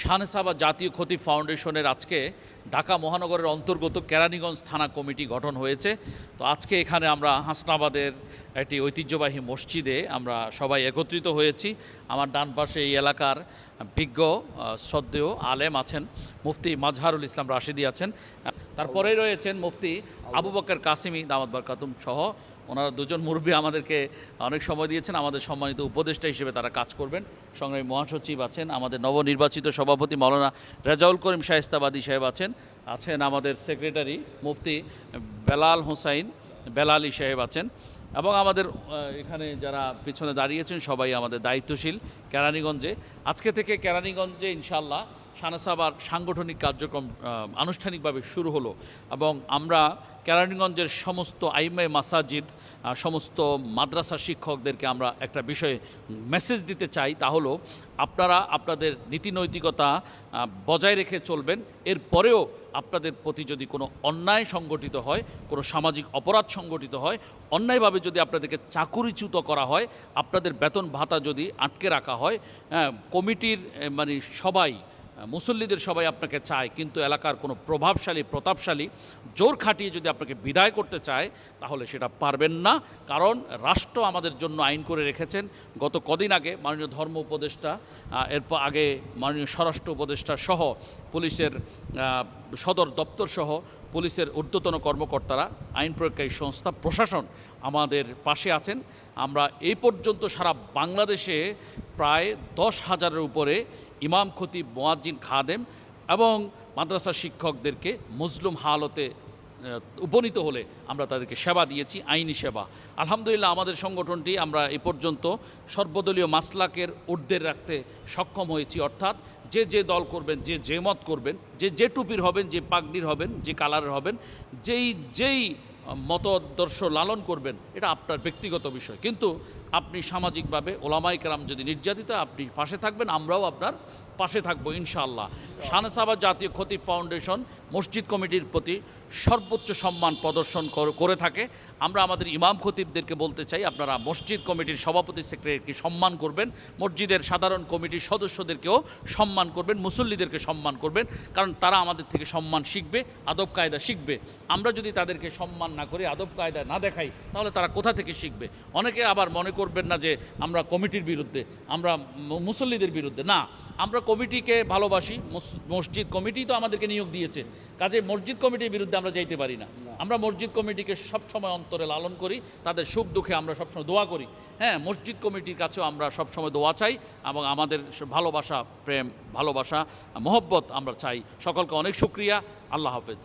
শাহনেসাবা জাতীয় ক্ষতি ফাউন্ডেশনের আজকে ঢাকা মহানগরের অন্তর্গত কেরানীগঞ্জ থানা কমিটি গঠন হয়েছে। তো আজকে এখানে আমরা হাসনাবাদের একটি ঐতিহ্যবাহী মসজিদে আমরা সবাই একত্রিত হয়েছি। আমার ডান পাশে এই এলাকার বিজ্ঞ শ্রদ্ধেয় আলেম আছেন মুফতি মাজহারুল ইসলাম রাশিদি আছেন। তারপরেই রয়েছেন মুফতি আবু বকর কাসিমি, দামাত বারকাতুম সহ ওনারা দুজন মুরব্বী আমাদেরকে অনেক সময় দিয়েছেন, আমাদের সম্মানিত উপদেষ্টা হিসেবে তারা কাজ করবেন। সংগ্রামী মহাসচিব আছেন, আমাদের নবনির্বাচিত সভাপতি মৌলানা রেজাউল করিম শাহিস্তাবাদী সাহেব আছেন আছেন আমাদের সেক্রেটারি মুফতি বেলাল হোসাইন বেলালি সাহেব আছেন এবং আমাদের এখানে যারা পিছনে দাঁড়িয়েছেন সবাই আমাদের দায়িত্বশীল কেরানীগঞ্জে। আজকে থেকে কেরানীগঞ্জে ইনশাল্লাহ সানাসাবার সাংগঠনিক কার্যক্রম আনুষ্ঠানিকভাবে শুরু হলো এবং আমরা কেরানীগঞ্জের সমস্ত আইমে মাসাজিদ সমস্ত মাদ্রাসা শিক্ষকদেরকে আমরা একটা বিষয়ে মেসেজ দিতে চাই তা হলো আপনারা আপনাদের নীতি নৈতিকতা বজায় রেখে চলবেন এরপরেও আপনাদের প্রতি যদি কোনো অন্যায় সংগঠিত হয় কোনো সামাজিক অপরাধ সংগঠিত হয় অন্যায়ভাবে যদি আপনাদেরকে চাকুরিচ্যুত করা হয় আপনাদের বেতন ভাতা যদি আটকে রাখা হয় হ্যাঁ, কমিটির মানে সবাই মুসল্লিদের সবাই আপনাকে চায়, কিন্তু এলাকার কোনো প্রভাবশালী, প্রতাপশালী জোর খাটিয়ে যদি আপনাকে বিদায় করতে চায়, তাহলে সেটা পারবেন না। কারণ রাষ্ট্র আমাদের জন্য আইন করে রেখেছেন। গত কদিন আগে মাননীয় ধর্ম উপদেষ্টা এরপর আগে মাননীয় স্বরাষ্ট্র উপদেষ্টা সহ পুলিশের সদর দপ্তর সহ পুলিশের ঊর্ধ্বতন কর্মকর্তারা, আইন প্রয়োগকারী সংস্থা, প্রশাসন আমাদের পাশে আছেন। আমরা এই পর্যন্ত সারা বাংলাদেশে প্রায় দশ হাজারের উপরে ইমাম খতিব মোয়াজ্জিন খাদেম এবং মাদ্রাসা শিক্ষকদেরকে মুসলুম হালতে উপনীত হলে আমরা তাদেরকে সেবা দিয়েছি, আইনি সেবা। আলহামদুলিল্লাহ আমাদের সংগঠনটি আমরা এ পর্যন্ত সর্বদলীয় মাসলাকের ঊর্ধ্বে রাখতে সক্ষম হয়েছি, অর্থাৎ যে যে দল করবেন, যে যে মত করবেন, যে যে টুপির হবেন, যে পাগড়ির হবেন, যে কালারের হবেন, যেই যেই মতদর্শ লালন করবেন, এটা আপনার ব্যক্তিগত বিষয়। কিন্তু আপনি সামাজিকভাবে ওলামাই কেরাম যদি নির্যাতিত, আপনি পাশে থাকবেন, আমরাও আপনার পাশে থাকব, ইনশাআল্লাহ। শানসাবা জাতীয় ক্ষতি ফাউন্ডেশন মসজিদ কমিটির প্রতি সর্বোচ্চ সম্মান প্রদর্শন কর- করে থাকে। আমরা আমাদের ইমাম খতিবদেরকে বলতে চাই, আপনারা মসজিদ কমিটির সভাপতি সেক্রেটারিকে সম্মান করবেন, মসজিদের সাধারণ কমিটির সদস্যদেরকেও সম্মান করবেন, মুসল্লিদেরকে সম্মান করবেন, কারণ তারা আমাদের থেকে সম্মান শিখবে, আদব কায়দা শিখবে। আমরা যদি তাদেরকে সম্মান না করি, আদব কায়দা না দেখাই, তাহলে তারা কোথা থেকে শিখবে? অনেকে আবার মনে করবেন না যে আমরা কমিটির বিরুদ্ধে আমরা মুসল্লিদের বিরুদ্ধে। না আমরা কমিটিকে ভালোবাসি মসজিদ কমিটি তো আমাদেরকে নিয়োগ দিয়েছে। কাজে মসজিদ কমিটির বিরুদ্ধে আমরা যাইতে পারি না। আমরা মসজিদ কমিটিকে সবসময় অন্তরে লালন করি তাদের সুখ দুঃখে আমরা সবসময় দোয়া করি। হ্যাঁ মসজিদ কমিটির কাছেও আমরা সবসময় দোয়া চাই এবং আমাদের ভালোবাসা প্রেম ভালোবাসা মহব্বত আমরা চাই। সকলকে অনেক শুক্রিয়া। আল্লাহ হাফেজ।